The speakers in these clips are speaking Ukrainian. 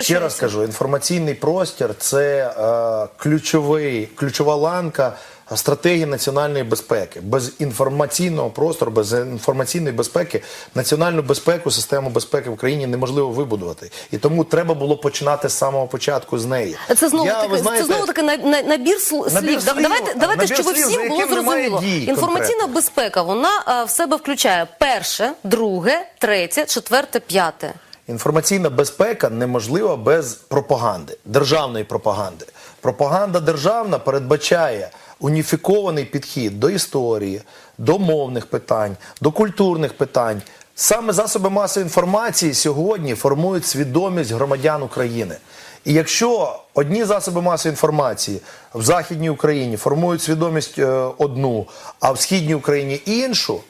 Ще раз кажу, інформаційний простір це е, ключовий, ключова ланка стратегії національної безпеки. Без інформаційного простору, без інформаційної безпеки, національну безпеку, систему безпеки в країні неможливо вибудувати. І тому треба було починати з самого початку з неї. Це знову Я, таки, знаєте, це знову таки на, на, набір сл- Набір слів. Давайте, давайте щоб слів, всім було зрозуміло. дій Інформаційна конкретно. безпека вона а, в себе включає перше, друге, третє, четверте, п'яте. Інформаційна безпека неможлива без пропаганди, державної пропаганди. Пропаганда державна передбачає уніфікований підхід до історії, до мовних питань, до культурних питань. Саме засоби масової інформації сьогодні формують свідомість громадян України. І якщо одні засоби масової інформації в Західній Україні формують свідомість е, одну, а в Східній Україні іншу,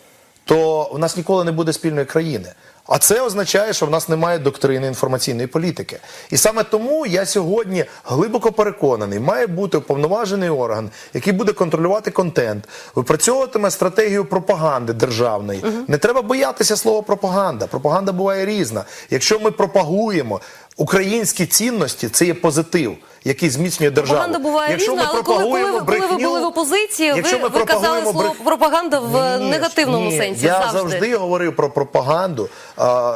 то в нас ніколи не буде спільної країни. А це означає, що в нас немає доктрини інформаційної політики. І саме тому я сьогодні глибоко переконаний, має бути уповноважений орган, який буде контролювати контент, випрацьовуватиме стратегію пропаганди державної. Не треба боятися слова пропаганда. Пропаганда буває різна. Якщо ми пропагуємо українські цінності, це є позитив. Який зміцнює державу. Пропаганда буває Якщо різна, ми але коли, коли, ви- коли ви були в опозиції, ви, якщо ви казали слово брех- пропаганда в ні, негативному ні, сенсі. Я завжди. завжди говорив про пропаганду а,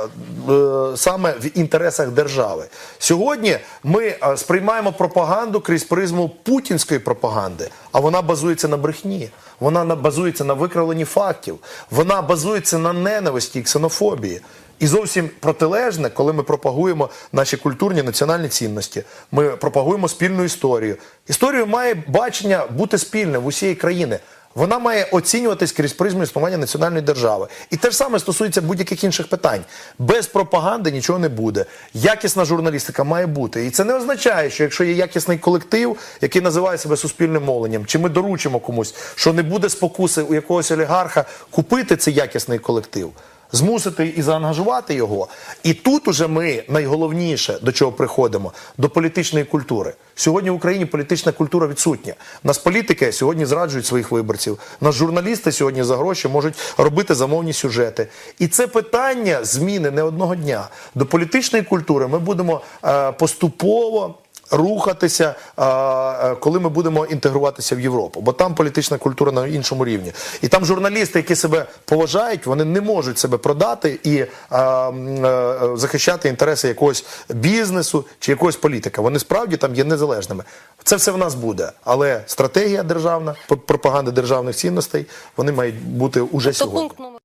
е, саме в інтересах держави. Сьогодні ми а, сприймаємо пропаганду крізь призму путінської пропаганди, а вона базується на брехні. Вона на- базується на викривленні фактів, вона базується на ненависті і ксенофобії. І зовсім протилежне, коли ми пропагуємо наші культурні національні цінності, ми пропагуємо спільну історію. Історію має бачення бути спільним в усієї країни. Вона має оцінюватись крізь призму існування національної держави. І те ж саме стосується будь-яких інших питань. Без пропаганди нічого не буде. Якісна журналістика має бути. І це не означає, що якщо є якісний колектив, який називає себе суспільним мовленням, чи ми доручимо комусь, що не буде спокуси у якогось олігарха купити цей якісний колектив. Змусити і заангажувати його. І тут уже ми найголовніше до чого приходимо до політичної культури. Сьогодні в Україні політична культура відсутня. Нас політики сьогодні зраджують своїх виборців. Нас журналісти сьогодні за гроші можуть робити замовні сюжети. І це питання зміни не одного дня. До політичної культури ми будемо е, поступово. Рухатися, коли ми будемо інтегруватися в Європу, бо там політична культура на іншому рівні, і там журналісти, які себе поважають, вони не можуть себе продати і е, захищати інтереси якогось бізнесу чи якогось політика. Вони справді там є незалежними. Це все в нас буде, але стратегія державна, пропаганда державних цінностей, вони мають бути уже сьогодні. пункт номер.